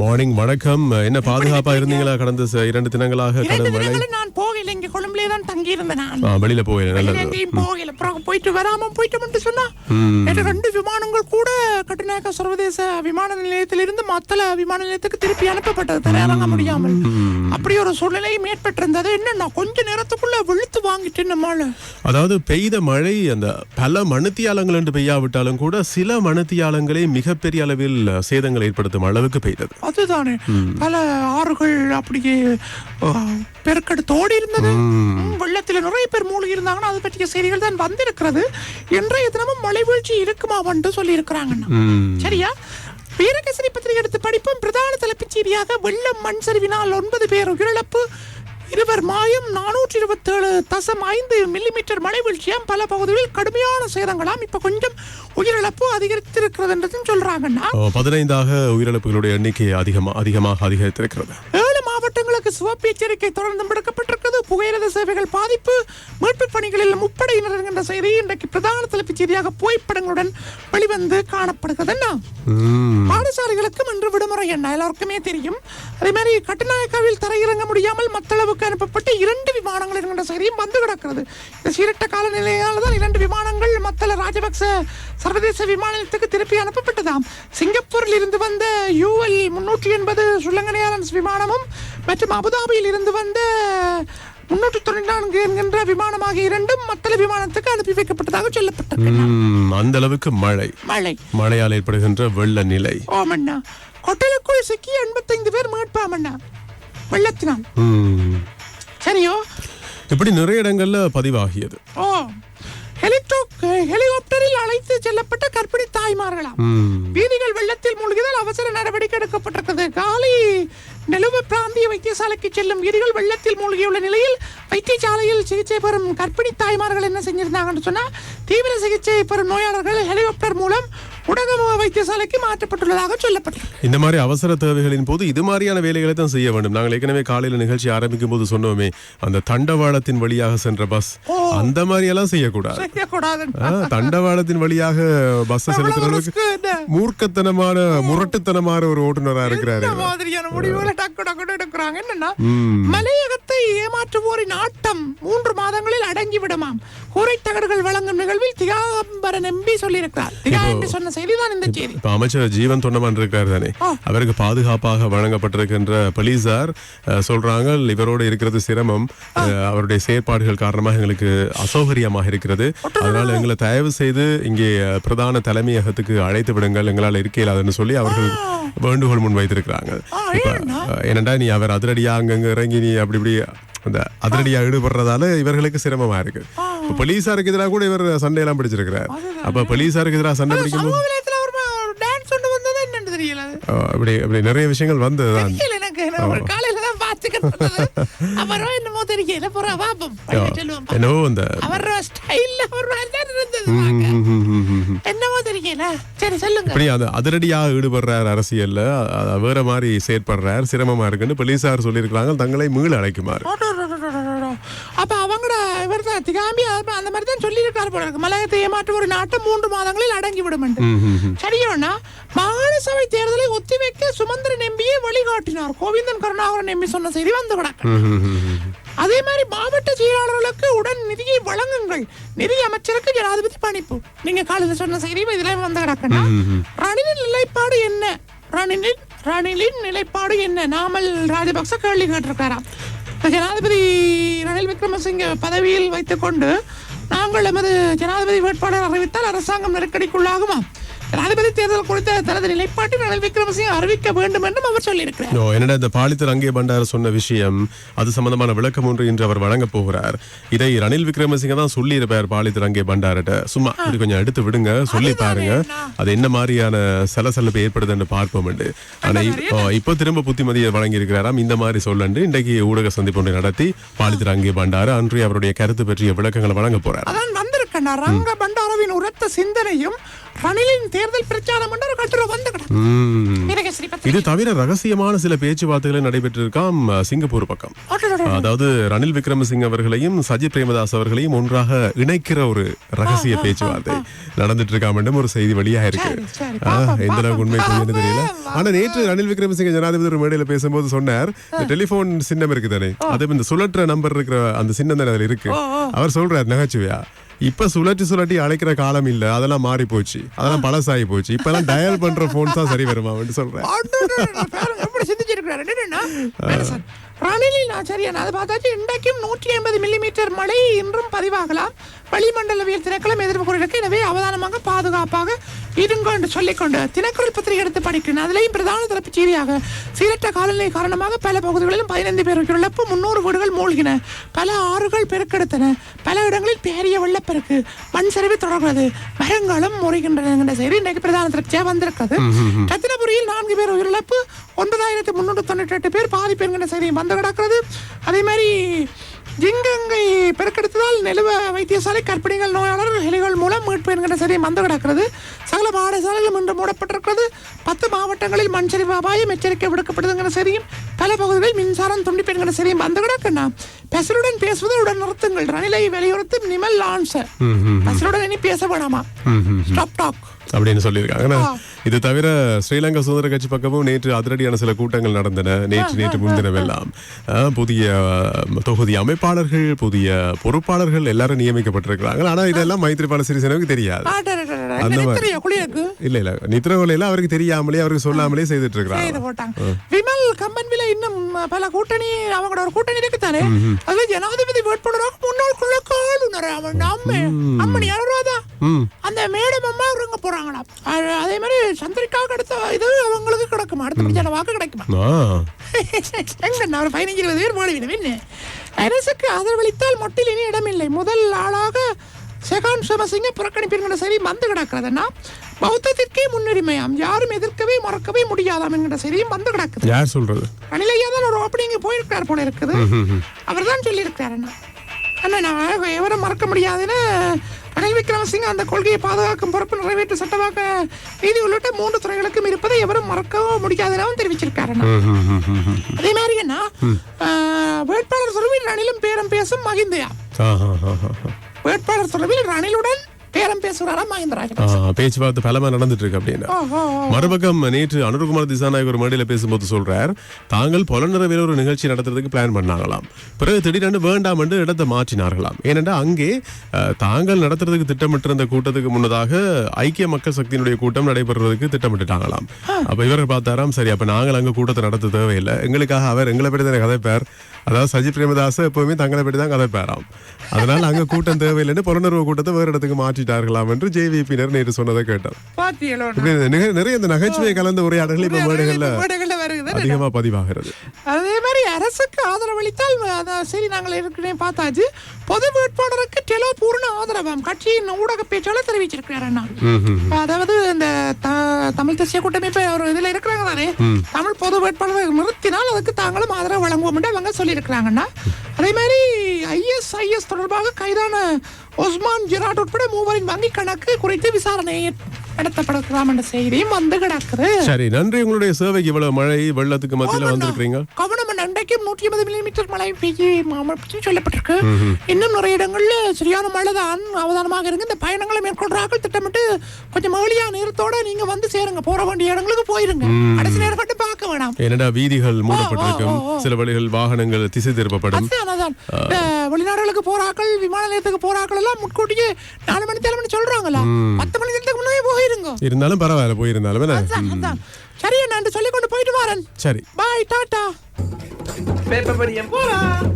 Morning வணக்கம். என்ன பாதுகாப்பா இருந்தீங்களா? கடந்த இரண்டு தினங்களாக தினங்களும் நான் போகல. இங்க கொழும்புலயே தான் தங்கி இருந்தேன் நான் வெளியில போய் நல்லது. எங்கேயும் போகல. அப்புறம் போயிட்டு வராம போயிட்டு மட்டும் சொன்னா ரெண்டு விமானங்கள் கூட கட்டுநாயக்க சர்வதேச விமான நிலையத்திலிருந்து மத்தள விமான நிலையத்துக்கு திருப்பி அனுப்பப்பட்டது. தரையிறங்க முடியாமல். அப்படி ஒரு சூழ்நிலையும் ஏற்பட்டிருந்தது. என்னன்னா கொஞ்ச நேரத்துக்குள்ள வெளுத்து வாங்கிட்டு நம்மால அதாவது பெய்த மழை அந்த பல மணித்தியாலங்கள் என்று பெய்யாவிட்டாலும் கூட சில மணித்தியாலங்களே மிகப்பெரிய அளவில் சேதங்கள் ஏற்படுத்தும் அளவுக்கு பெய்தது. அதுதானே. பல ஆறுகள் அப்படியே ஆ, பெருக்கெடுத்து ஓடி இருந்தது வெள்ளத்துல நிறைய பேர் மூழ்கி இருந்தாங்கன்னா அது பற்றிய செய்திகள் தான் வந்திருக்கிறது. இன்றைய தினமும் மழை வீழ்ச்சி இருக்குமா வந்து சொல்லி இருக்கிறாங்கண்ணா. சரியா? வீரகேசரி பத்திரிகை எடுத்து படிப்பும். பிரதான தலைப்புச் செய்தியாக வெள்ளம் மண் சரிவினால் ஒன்பது பேர் உயிரிழப்பு. இருவர் மாயம் நானூற்றி இருபத்தேழு தசம் ஐந்து மில்லிமீட்டர் மழை வீழ்ச்சியாம் பல பகுதிகளில் கடுமையான சேதங்களாம் இப்ப கொஞ்சம் உயிரிழப்பு அதிகரித்திருக்கிறது என்றதும் சொல்றாங்கன்னா பதினைந்தாக உயிரிழப்புகளுடைய எண்ணிக்கை அதிகமா அதிகமாக அதிகரித்திருக்கிறது. மாவட்டங்களுக்கு சிவப்பு எச்சரிக்கை தொடர்ந்து விடுக்கப்பட்டிருக்கிறது புகையிரத சேவைகள் பாதிப்பு மீட்புப் பணிகளில் முப்படையினர் என்கின்ற செய்தி இன்றைக்கு பிரதான தலைப்புச் செய்தியாக புகைப்படங்களுடன் வெளிவந்து காணப்படுகிறது என்ன. பாடசாலைகளுக்கும் இன்று விடுமுறை என்ன? எல்லாருக்குமே தெரியும். அதே மாதிரி கட்டுநாயக்காவில் தரையிறங்க முடியாமல் மத்தளவுக்கு அனுப்பப்பட்ட இரண்டு விமானங்கள் என்கின்ற செய்தியும் வந்து கிடக்கிறது. இந்த சீரட்ட காலநிலையால் தான் இரண்டு விமானங்கள் மத்தள ராஜபக்ச சர்வதேச விமான நிலையத்துக்கு திருப்பி அனுப்பப்பட்டதாம். சிங்கப்பூரில் இருந்து வந்த யூஎல் முன்னூற்றி எண்பது ஏர்லைன்ஸ் விமானமும் மற்றும் அபுதாபியில் இருந்து வந்த முன்னூற்றி தொண்ணூற்றி நான்கு என்கின்ற விமானமாக இரண்டும் மத்தள விமானத்துக்கு அனுப்பி வைக்கப்பட்டதாக சொல்லப்பட்டது. அந்த அளவுக்கு மழை. மழை. மழையால் ஏற்படுகின்ற வெள்ள நிலை. ஓமண்ணா கொட்டலுக்குள் சிக்கி எண்பத்தைந்து பேர் மீட்பாமண்ணா. வெள்ளத்தினால். சரியோ? இப்படி நிறைய இடங்கள்ல பதிவாகியது. ஓ. ஹெலிகாப்டர் ஹெலிகாப்டரில் அழைத்து செல்லப்பட்ட கர்ப்பிணி தாய்மார்களாம். வீதிகள் வெள்ளத்தில் மூழ்கியதால் அவசர நடவடிக்கை எடுக்கப்பட்டிருக்கிறது. காலி நெலுவ பிராந்திய வைத்தியசாலைக்கு செல்லும் வீதிகள் வெள்ளத்தில் மூழ்கியுள்ள நிலையில் வைத்தியசாலையில் சிகிச்சை பெறும் கர்ப்பிணி தாய்மார்கள் என்ன செஞ்சிருந்தாங்கன்னு சொன்னா தீவிர சிகிச்சை பெறும் நோயாளர்கள் ஹெலிகாப்டர் மூலம் உடகமுக வைத்தியசாலைக்கு மாற்றப்பட்டுள்ளதாக சொல்லப்பட்டிருக்கு. இந்த மாதிரி அவசர தேவைகளின் போது இது மாதிரியான வேலைகளை தான் செய்ய வேண்டும். நாங்கள் ஏற்கனவே காலையில நிகழ்ச்சி ஆரம்பிக்கும் போது சொன்னோமே அந்த தண்டவாளத்தின் வழியாக சென்ற பஸ். அந்த மாதிரி எல்லாம் செய்யக்கூடாது தண்டவாளத்தின் வழியாக பஸ் செலுத்துற அளவுக்கு risk என்ன? மூர்க்கத்தனமான முரட்டுத்தனமான ஒரு ஓட்டுநரா இருக்கிறாரு மாதிரியான முடிவுகளை டக்கு டக்குன்னு எடுக்கிறாங்க என்னன்னா. மலையகத்தை ஏமாற்றுவோரின் ஆட்டம் மூன்று மாதங்களில் அடங்கி விடுமாம். கூரை தகடுகள் வழங்கும் நிகழ்வில் திகாம்பரன் எம்பி சொல்லியிருக்கிறார். திகா எம்பி சொன்ன செய்திதான் இந்த செய்தி. இப்ப அமைச்சர் ஜீவன் தொண்டமான் இருக்காரு தானே? அவருக்கு பாதுகாப்பாக வழங்கப்பட்டிருக்கின்ற போலீசார் சொல்றாங்க இவரோட இருக்கிறது சிரமம். அவருடைய செயற்பாடுகள் காரணமாக எங்களுக்கு அசௌகரியமாக இருக்கிறது. அதனால எங்களை தயவு செய்து இங்கே பிரதான தலைமையகத்துக்கு அழைத்து விடுங்கள். எங்களால் இருக்க இயலாதுன்னு சொல்லி அவர்கள் வேண்டுகோள் முன் வைத்திருக்கிறாங்க இப்ப அஹ், ஏனண்டா நீ அவர் அதிரடியா அங்கங்க இறங்கி நீ அப்படி இப்படி அந்த அதிரடியா ஈடுபடுறதால இவர்களுக்கு சிரமமா இருக்கு. இப்ப போலீசாருக்கு எதிராக கூட இவர் சண்டையெல்லாம் பிடிச்சிருக்கிறார். அப்ப போலீசாருக்கு எதிராக சண்டை பிடிக்கும். அஹ் அப்படி அப்படி நிறைய விஷயங்கள் வந்ததுதான் என்னவோ அந்த என்னமோ தெரியல. சரி சொல்லுங்க. இப்படி அந்த அதிரடியாக ஈடுபடுறார் அரசியல்ல. வேற மாதிரி செயற்படுறார் சிரமமா இருக்குன்னு போலீசார் சொல்லியிருக்கிறாங்க. தங்களை மீள அழைக்குமாறு. அப்ப அவங்களோட இவர் தான் திகாம்பி அந்த மாதிரி தான் சொல்லியிருக்காரு போல இருக்கு மலையகத்தை ஏமாற்ற ஒரு நாட்டம் மூன்று மாதங்களில் அடங்கி விடும் என்று சரியோண்ணா மாகாண சபை தேர்தலை ஒத்திவைக்க சுமந்திரன் எம்பியை வழிகாட்டினார் கோவிந்தன் கருணாகரன் எம்பி சொன்ன செய்தி வந்து கிடக்கு அதே மாதிரி மாவட்ட செயலாளர்களுக்கு உடன் நிதியை வழங்குங்கள். நிதி அமைச்சருக்கு ஜனாதிபதி பணிப்பு. நீங்க காலையில் சொன்ன செய்தி இதுல வந்து கிடக்குன்னா ரணிலின் நிலைப்பாடு என்ன? ரணிலின் ரணிலின் நிலைப்பாடு என்ன? நாமல் ராஜபக்ச கேள்வி கேட்டிருக்காராம். ஜனாதிபதி ரணில் விக்ரமசிங்க பதவியில் வைத்துக் கொண்டு நாங்கள் எமது ஜனாதிபதி வேட்பாளர் அறிவித்தால் அரசாங்கம் நெருக்கடிக்குள்ளாகுமா? ஜனாதிபதி தேர்தல் குறித்த தனது நிலைப்பாட்டை ரணில் விக்ரமசிங்க அறிவிக்க வேண்டும் என்றும் அவர் சொல்லியிருக்கிறார். என்னடா இந்த பாலித்தர் அங்கே பண்டார சொன்ன விஷயம்? அது சம்பந்தமான விளக்கம் ஒன்று இன்று அவர் வழங்க போகிறார். இதை ரணில் விக்ரமசிங்க தான் சொல்லி இருப்பார் பாலித்தர் அங்கே பண்டார்ட்ட. சும்மா இப்படி கொஞ்சம் எடுத்து விடுங்க சொல்லி பாருங்க. அது என்ன மாதிரியான சலசலப்பு ஏற்படுதுன்னு பார்ப்போம் ஆனா இப்போ திரும்ப புத்திமதியை வழங்கி இருக்கிறாராம் இந்த மாதிரி சொல்லண்டு இன்றைக்கு ஊடக சந்திப்பு ஒன்றை நடத்தி பாலித்தர் அங்கே பண்டார அன்று அவருடைய கருத்து பற்றிய விளக்கங்களை வழங்க போறார். ரங்க பண்டாரவின் உரத்த சிந்தனையும் ரணிலின் தேர்தல் பிரச்சாரம் என்று ஒரு கட்டுரை வந்து கிடக்கு. இது தவிர ரகசியமான சில பேச்சுவார்த்தைகள் நடைபெற்றிருக்காம் சிங்கப்பூர் பக்கம். அதாவது ரணில் விக்ரமசிங்க அவர்களையும் சஜித் பிரேமதாஸ் அவர்களையும் ஒன்றாக இணைக்கிற ஒரு ரகசிய பேச்சுவார்த்தை நடந்துட்டு இருக்காம என்றும் ஒரு செய்தி வெளியா இருக்கு எந்த அளவுக்கு உண்மை தெரியல. ஆனா நேற்று ரணில் விக்ரமசிங்க ஜனாதிபதி ஒரு மேடையில பேசும்போது சொன்னார் இந்த டெலிபோன் சின்னம் இருக்கு தானே அது இந்த சுழற்ற நம்பர் இருக்கிற அந்த சின்னம் தானே அதுல இருக்கு அவர் சொல்றாரு நகைச்சுவையா இப்ப சுழற்றி சுழட்டி அழைக்கிற காலம் இல்ல. அதெல்லாம் மாறி போச்சு. அதெல்லாம் பழசாகி போச்சு. இப்ப எல்லாம் டயல் பண்ற போன் தான் சரி வருமா சொல்றேன். என்னன்னா, மேலசன், ரணிலின் ஆச்சரியன் அதை பார்த்தாச்சு இன்றைக்கும் நூற்றி ஐம்பது மில்லிமீட்டர் மழை இன்றும் பதிவாகலாம் வளிமண்டலவியல் திணைக்களம் எதிர்ப்பு கூறியிருக்கு எனவே அவதானமாக பாதுகாப்பாக இருங்க என்று சொல்லிக்கொண்டு தினக்குரல் பத்திரிகை எடுத்து படிக்கிறேன். அதிலேயும் பிரதான தலைப்பு செய்தியாக சீரற்ற காலநிலை காரணமாக பல பகுதிகளிலும் பதினைந்து பேருக்கு இழப்பு முன்னூறு வீடுகள் மூழ்கின. பல ஆறுகள் பெருக்கெடுத்தன. பல இடங்களில் பெரிய வெள்ளப்பெருக்கு. மண் சரிவு தொடர்கிறது. மரங்களும் முறைகின்றன என்கிற செய்தி இன்றைக்கு பிரதான தலைப்பியாக வந்திருக்கிறது. ரத்தினபுரியில் நான்கு பேர் உயிரிழப்பு ஒன்பதாயிரத்தி முன்னூற்று தொண்ணூற்றி எட்டு பேர் பாதிப்பு என்கிற செய்தி வந்து கிடக்கிறது. அதே மாதிரி ஜிங்கங்கை பெருக்கெடுத்ததால் நிலுவ வைத்தியசாலை கர்ப்பிணிகள் நோயாளர்கள் ஹெலிகள் மூலம் மீட்பு என்கிற சரி வந்து கிடக்கிறது. சகல பாடசாலைகளும் இன்று மூடப்பட்டிருக்கிறது. பத்து மாவட்டங்களில் மண் சரிவு அபாயம் எச்சரிக்கை விடுக்கப்படுதுங்கிற சரியும் பல பகுதிகளில் மின்சாரம் துண்டிப்பு என்கிற சரியும் வந்து கிடக்குண்ணா. பெசலுடன் பேசுவதை உடன் நிறுத்துங்கள். ரணிலை வலியுறுத்தும் நிமல் லான்சர் பெசலுடன் இனி பேச வேணாமா ஸ்டாப் டாக் அப்படின்னு சொல்லியிருக்காங்க. இது தவிர ஸ்ரீலங்கா சுதந்திர கட்சி பக்கமும் நேற்று அதிரடியான சில கூட்டங்கள் நடந்தன. நேற்று நேற்று முன்தினமெல்லாம். அஹ், புதிய தொகுதி அமைப்பாளர்கள் புதிய பொறுப்பாளர்கள் எல்லாரும் நியமிக்கப்பட்டிருக்கிறாங்க. ஆனா இதெல்லாம் மைத்ரிபால சிறிசேனாவுக்கு தெரியாது. அந்த மாதிரி. இல்ல இல்ல. நித்திரகொலையில அவருக்கு தெரியாமலே அவருக்கு சொல்லாமலே செய்துட்டு செய்து இருக்கிறாங்க விமல் கம்பன்வில இன்னும் பல கூட்டணி அவங்களோட ஒரு கூட்டணி இருக்குதானே? அதுல ஜனாதிபதி வேட்பாளராக முன்னாள் குழக்க ஆளுநர் அவன் அம்மே அம்மணி அனுராதா அந்த மேடம் அம்மா இறங்க போறாங்களாம். அ- அதே மாதிரி சந்திரிக்காவுக்கு அடுத்த இது அவங்களுக்கு கிடைக்குமா? அடுத்த ஜன வாக்கு கிடைக்குமா? எங்க ஒரு பதினஞ்சு இருபது பேர் என்ன? அரசுக்கு ஆதரவளித்தால் மொட்டில் இனி இடமில்லை. முதல் ஆளாக செகான் சமசிங்க புறக்கணிப்பின் செய்தி வந்து கிடக்கிறதுனா பௌத்தத்திற்கே முன்னுரிமையாம். யாரும் எதிர்க்கவே மறக்கவே முடியாதாம் என்கிற செய்தியும் வந்து கிடக்குது. யார் சொல்றது? அணிலையா தான் ஒரு ஓப்பனிங் போயிருக்கார் போல இருக்குது. அவர் தான் சொல்லியிருக்காரு அண்ணா நான் எவரும் மறக்க முடியாதுன்னு ரணில் விக்ரமசிங்க அந்த கொள்கையை பாதுகாக்கும் பொறுப்பு நிறைவேற்று சட்டமாக நீதி உள்ளிட்ட மூன்று துறைகளுக்கும் இருப்பதை எவரும் மறக்கவும் முடியாதுன்னு தெரிவிச்சிருக்காரு அதே மாதிரி என்ன? வேட்பாளர் தொடர்பில் ரணிலும் பேரம் பேசும் மகிந்தயா. வேட்பாளர் தொடர்பில் ரணிலுடன் பேரம் ஆ, ராஜபக்ச பேச்சுவார்த்தை பலமா நடந்துட்டு இருக்கு அப்படின்னு. மறுபக்கம் நேற்று அனுர்குமார் திசாநாயக் ஒரு மேடையில பேசும்போது சொல்றார் தாங்கள் புலனரவில் ஒரு நிகழ்ச்சி நடத்துறதுக்கு பிளான் பண்ணாங்களாம். பிறகு திடீரென்று வேண்டாம் என்று இடத்தை மாற்றினார்களாம். ஏனென்றா அங்கே தாங்கள் நடத்துறதுக்கு திட்டமிட்டிருந்த கூட்டத்துக்கு முன்னதாக ஐக்கிய மக்கள் சக்தியினுடைய கூட்டம் நடைபெறுவதற்கு திட்டமிட்டுட்டாங்களாம். அப்ப இவர் பார்த்தாராம் சரி அப்ப நாங்கள் அங்க கூட்டத்தை நடத்த தேவையில்லை. எங்களுக்காக அவர் எங்களை பற்றி தானே கதைப்பார். அதாவது சஜித் பிரேமதாஸ் எப்பவுமே தங்களை பற்றி தான் கதைப்பாராம். அதனால அங்க கூட்டம் தேவையில்லைன்னு புலனர்வு கூட்டத்தை வேறு இடத்துக்கு மாற்றிட்டார்களாம் என்று ஜேவிபியினர் நேற்று சொன்னதை கேட்டார். நிறைய இந்த நகைச்சுவை கலந்த உரையாடல்கள் இப்ப மேடைகள்ல அதிகமா பதிவாகிறது. அதே மாதிரி அரசுக்கு ஆதரவளித்தால் சரி நாங்கள் ஏற்கனவே பார்த்தாச்சு. பொது வேட்பாளருக்கு டெலோ பூர்ண ஆதரவாம். கட்சியின் ஊடக பேச்சாளர் தெரிவிச்சிருக்கிறார் அண்ணா. அதாவது இந்த தமிழ் தேசிய கூட்டமைப்பு ஒரு இதுல இருக்கிறாங்க தானே. தமிழ் பொது வேட்பாளரை நிறுத்தினால் அதுக்கு தாங்களும் ஆதரவு வழங்குவோம் அவங்க சொல்லியிருக்கிறாங்கண்ணா அதே மாதிரி ஐஎஸ்ஐஎஸ் தொடர்பாக கைதான ஒஸ்மான் ஜிராட் உட்பட மூவரின் வங்கி கணக்கு குறித்து விசாரணை நடத்தப்படுகிறாம் என்ற செய்தியும் வந்து கிடக்குது. சரி நன்றி. உங்களுடைய சேவைக்கு இவ்வளவு மழை வெள்ளத்துக்கு மத்தியில வந்திருக்கிறீங்க? அன்றைக்கும் நூற்றி ஐம்பது மில்லிமீட்டர் மழை பெய்ய சொல்லப்பட்டிருக்கு. இன்னும் நிறைய இடங்கள்ல சரியான மழை தான் அவதானமாக இருக்கு இந்த பயணங்களை மேற்கொள்றார்கள். திட்டமிட்டு கொஞ்சம் ஏர்லியா நேரத்தோட நீங்க வந்து சேருங்க. போற வேண்டிய இடங்களுக்கு போயிருங்க. கடைசி நேரம் மட்டும் பார்க்க வேணாம். ஏனடா வீதிகள் மூடப்பட்டிருக்கும். சில வழிகள் வாகனங்கள் திசை திருப்பப்படும். வெளிநாடுகளுக்கு போறாக்கள் விமான நிலையத்துக்கு போறாக்கள் எல்லாம் முன்கூட்டியே நாலு மணி ஏழு மணி சொல்றாங்களா? பத்து மணி நேரத்துக்கு முன்னாடியே போயிருங்க. இருந்தாலும் பரவாயில்ல போயிருந்தாலும். சரி நான் சொல்லி கொண்டு போயிட்டு வரேன். சரி. பாய் டாடா. பேப்பர் படியம் போலாம்